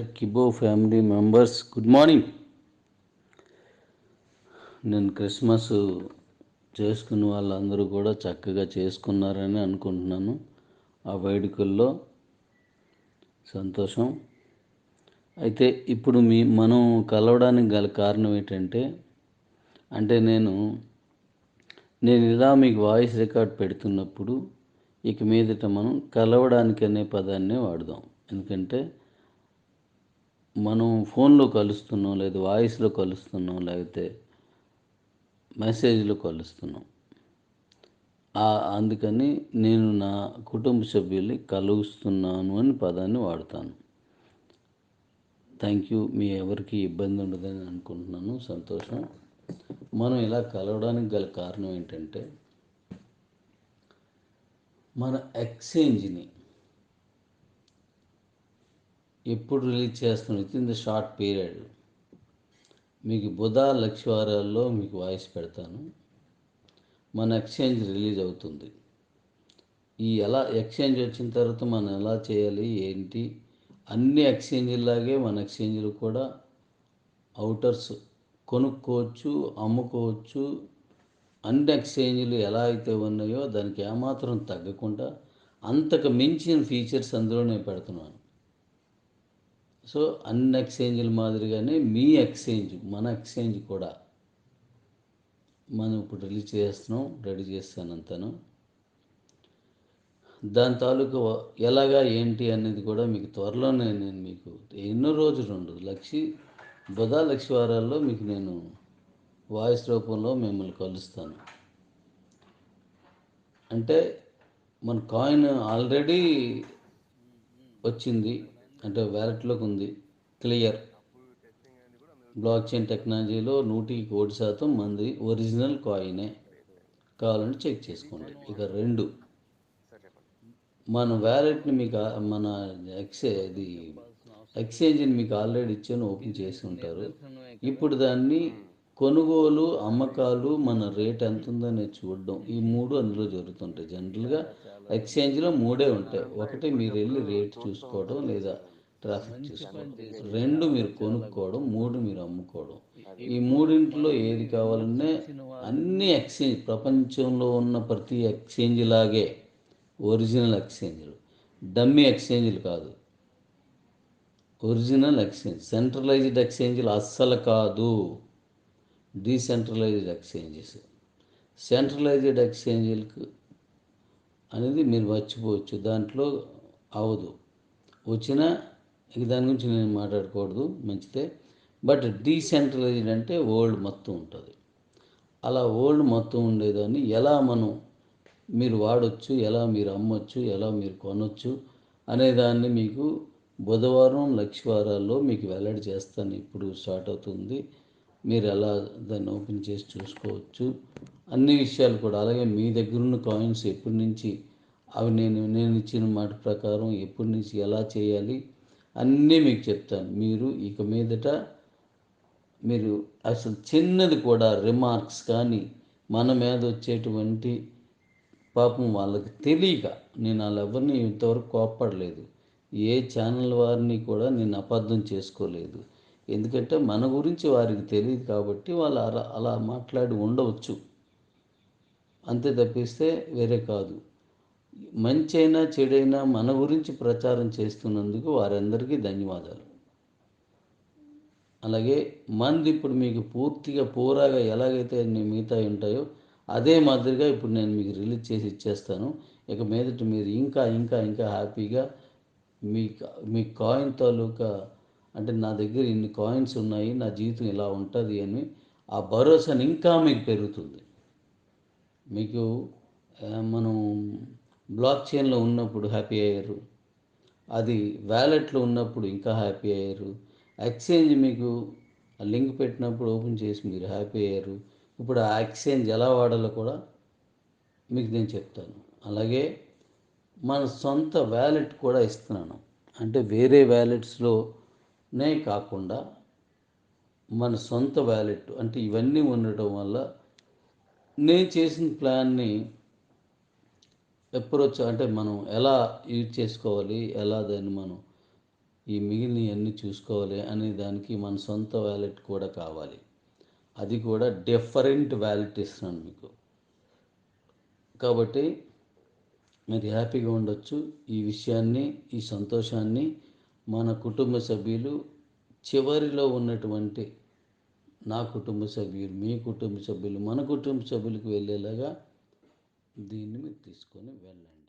కిబో family members good morning నేను Christmas చేసుకున్న వాళ్ళందరూ కూడా చక్కగా చేసుకున్నారని అనుకుంటున్నాను. ఆ వేడుకల్లో సంతోషం. అయితే ఇప్పుడు మీ మనం కలవడానికి గల కారణం ఏంటంటే అంటే నేను నేను ఇలా మీకు వాయిస్ రికార్డ్ పెడుతున్నప్పుడు ఇక మీదట మనం కలవడానికి అనే పదాన్ని వాడదాం. ఎందుకంటే మనం ఫోన్లో కలుస్తున్నాం లేదా వాయిస్లో కలుస్తున్నాం లేకపోతే మెసేజ్లో కలుస్తున్నాం. అందుకని నేను నా కుటుంబ సభ్యుల్ని కలుస్తున్నాను అని పదాన్ని వాడతాను. Thank you. మీ ఎవరికి ఇబ్బంది ఉండదని అనుకుంటున్నాను. సంతోషం. మనం ఇలా కలవడానికి గల కారణం ఏంటంటే మన ఎక్స్చేంజ్ని ఎప్పుడు రిలీజ్ చేస్తాం within the short period. మీకు బుధ లక్ష్యవారాల్లో మీకు వాయిస్ పెడతాను. మన ఎక్స్చేంజ్ రిలీజ్ అవుతుంది. ఈ ఎలా ఎక్స్చేంజ్ వచ్చిన తర్వాత మనం ఎలా చేయాలి ఏంటి? అన్ని ఎక్స్చేంజ్లాగే మన ఎక్స్చేంజ్లు కూడా అవుటర్స్ కొనుక్కోవచ్చు అమ్ముకోవచ్చు. అన్ని ఎక్స్చేంజ్లు ఎలా అయితే ఉన్నాయో దానికి ఏమాత్రం తగ్గకుండా అంతకు మించిన ఫీచర్స్ అందులో నేను పెడుతున్నాను. సో అన్ని ఎక్స్చేంజ్ల మాదిరిగానే మీ ఎక్స్చేంజ్ మన ఎక్స్చేంజ్ కూడా మనం ఇప్పుడు రిలీజ్ చేస్తున్నాం రెడీ చేస్తాను దాని తాలూకు ఎలాగా ఏంటి అనేది కూడా మీకు త్వరలోనే నేను మీకు ఎన్నో రోజులు ఉండదు. లక్షి బుధ లక్ష వారాల్లో మీకు నేను వాయిస్ రూపంలో మిమ్మల్ని కలుస్తాను. అంటే మన కాయిన్ ఆల్రెడీ వచ్చింది. అంటే వ్యాలెట్లోకి ఉంది క్లియర్. బ్లాక్ చైన్ టెక్నాలజీలో నూటికి కోటి శాతం మంది ఒరిజినల్ కాయినే కావాలంటే చెక్ చేసుకోండి. ఇక రెండు. మన వ్యాలెట్ని మీకు మన ఎక్సే ఇది ఎక్స్చేంజ్ని మీకు ఆల్రెడీ ఇచ్చాను ఓపెన్ చేసి ఉంటారు. ఇప్పుడు దాన్ని కొనుగోలు అమ్మకాలు మన రేట్ ఎంత ఉందని చూడడం. ఈ మూడు అందులో జరుగుతుంటాయి. జనరల్గా ఎక్స్చేంజ్లో మూడే ఉంటాయి. ఒకటి మీరు వెళ్ళి రేట్ చూసుకోవడం లేదా ట్రాఫిక్ చూసుకోవడం రెండు మీరు కొనుక్కోవడం మూడు మీరు అమ్ముకోవడం. ఈ మూడింటిలో ఏది కావాలన్నా అన్ని ఎక్స్చేంజ్ ప్రపంచంలో ఉన్న ప్రతి ఎక్స్చేంజ్ లాగే ఒరిజినల్ ఎక్స్చేంజ్లు. డమ్మీ ఎక్స్చేంజ్లు కాదు. ఒరిజినల్ ఎక్స్చేంజ్ సెంట్రలైజ్డ్ ఎక్స్చేంజ్లు అస్సలు కాదు. Decentralised exchanges. సెంట్రలైజ్డ్ ఎక్స్చేంజ్లకు అనేది మీరు మర్చిపోవచ్చు. దాంట్లో అవదు. వచ్చినా ఇక దాని గురించి నేను మాట్లాడకూడదు మంచిదే. బట్ డీసెంట్రలైజ్డ్ అంటే ఓల్డ్ మొత్తం ఉంటుంది. అలా ఓల్డ్ మొత్తం ఉండేదాన్ని ఎలా మనం మీరు వాడచ్చు ఎలా మీరు అమ్మొచ్చు ఎలా మీరు కొనొచ్చు అనేదాన్ని మీకు బుధవారం లక్షవారాల్లో మీకు వెల్లడి చేస్తాను. ఇప్పుడు స్టార్ట్ అవుతుంది. మీరు ఎలా దాన్ని ఓపెన్ చేసి చూసుకోవచ్చు. అన్ని విషయాలు కూడా అలాగే మీ దగ్గర ఉన్న కాయిన్స్ ఎప్పటి నుంచి అవి నేను నేను ఇచ్చిన మాట ప్రకారం ఎప్పటి నుంచి ఎలా చేయాలి అన్నీ మీకు చెప్తాను. మీరు ఇక మీదట మీరు అసలు చిన్నది కూడా రిమార్క్స్ కానీ మన మీద వచ్చేటువంటి పాపం వాళ్ళకి తెలియక నేను వాళ్ళ ఎవరిని ఇంతవరకు కోప్పడలేదు. ఏ ఛానల్ వారిని కూడా నేను అబద్ధం చేసుకోలేదు. ఎందుకంటే మన గురించి వారికి తెలియదు కాబట్టి వాళ్ళు అలా అలా మాట్లాడి ఉండవచ్చు. అంతే తప్పిస్తే వేరే కాదు. మంచి అయినా చెడైనా మన గురించి ప్రచారం చేస్తున్నందుకు వారందరికీ ధన్యవాదాలు. అలాగే మంది ఇప్పుడు మీకు పూర్తిగా పూరాగా ఎలాగైతే మిగతా ఉంటాయో అదే మాదిరిగా ఇప్పుడు నేను మీకు రిలీజ్ చేసి ఇచ్చేస్తాను. ఇక మీదట మీరు ఇంకా ఇంకా ఇంకా హ్యాపీగా మీ మీ కాయిన్ తాలూకా అంటే నా దగ్గర ఇన్ని కాయిన్స్ ఉన్నాయి నా జీవితం ఇలా ఉంటుంది అని ఆ భరోసాని ఇంకా మీకు పెరుగుతుంది. మీకు మనం బ్లాక్ చైన్లో ఉన్నప్పుడు హ్యాపీ అయ్యారు. అది వ్యాలెట్లో ఉన్నప్పుడు ఇంకా హ్యాపీ అయ్యారు. ఎక్స్చేంజ్ మీకు లింక్ పెట్టినప్పుడు ఓపెన్ చేసి మీరు హ్యాపీ అయ్యారు. ఇప్పుడు ఆ ఎక్స్చేంజ్ ఎలా వాడాలో కూడా మీకు నేను చెప్తాను. అలాగే మన సొంత వ్యాలెట్ కూడా ఇస్తున్నాను. అంటే వేరే వ్యాలెట్స్లోనే కాకుండా మన సొంత వ్యాలెట్ అంటే ఇవన్నీ ఉండటం వల్ల నేను చేసిన ప్లాన్ని అప్రోచ్ అంటే మనం ఎలా యూజ్ చేసుకోవాలి? ఎలా దాన్ని మనం ఈ మిగిలినవన్నీ చూసుకోవాలి? అనే దానికి మన సొంత వ్యాలెట్ కూడా కావాలి. అది కూడా డిఫరెంట్ వ్యాలెట్ ఇస్తున్నాను మీకు. కాబట్టి మీరు హ్యాపీగా ఉండొచ్చు. ఈ విషయాన్ని ఈ సంతోషాన్ని మన కుటుంబ సభ్యులు చివరిలో ఉన్నటువంటి నా కుటుంబ సభ్యులు మీ కుటుంబ సభ్యులు మన కుటుంబ సభ్యులకు వెళ్ళేలాగా దీన్ని మీరు తీసుకొని వెళ్ళండి.